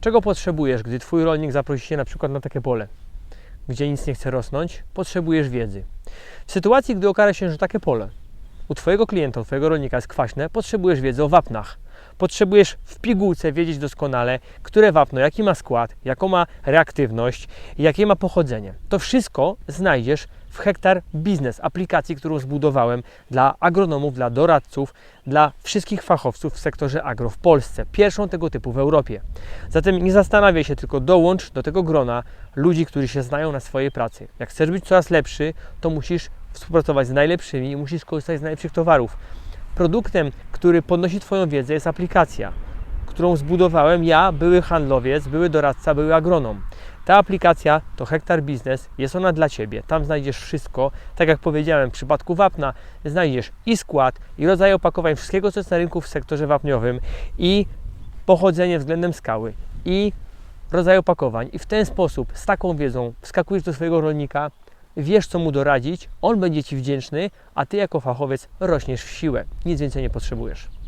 Czego potrzebujesz, gdy Twój rolnik zaprosi Cię na przykład na takie pole, gdzie nic nie chce rosnąć? Potrzebujesz wiedzy. W sytuacji, gdy okaże się, że takie pole u Twojego klienta, u Twojego rolnika jest kwaśne, potrzebujesz wiedzy o wapnach. Potrzebujesz w pigułce wiedzieć doskonale, które wapno, jaki ma skład, jaką ma reaktywność, jakie ma pochodzenie. To wszystko znajdziesz w Hektar Biznes, aplikacji, którą zbudowałem dla agronomów, dla doradców, dla wszystkich fachowców w sektorze agro w Polsce. Pierwszą tego typu w Europie. Zatem nie zastanawiaj się, tylko dołącz do tego grona ludzi, którzy się znają na swojej pracy. Jak chcesz być coraz lepszy, to musisz współpracować z najlepszymi i musisz korzystać z najlepszych towarów. Produktem, który podnosi Twoją wiedzę, jest aplikacja, którą zbudowałem ja, były handlowiec, były doradca, były agronom. Ta aplikacja to Hektar Biznes, jest ona dla Ciebie. Tam znajdziesz wszystko. Tak jak powiedziałem, w przypadku wapna znajdziesz i skład, i rodzaj opakowań, wszystkiego, co jest na rynku w sektorze wapniowym, i pochodzenie względem skały, i rodzaj opakowań. I w ten sposób, z taką wiedzą, wskakujesz do swojego rolnika, wiesz, co mu doradzić, on będzie Ci wdzięczny, a Ty jako fachowiec rośniesz w siłę. Nic więcej nie potrzebujesz.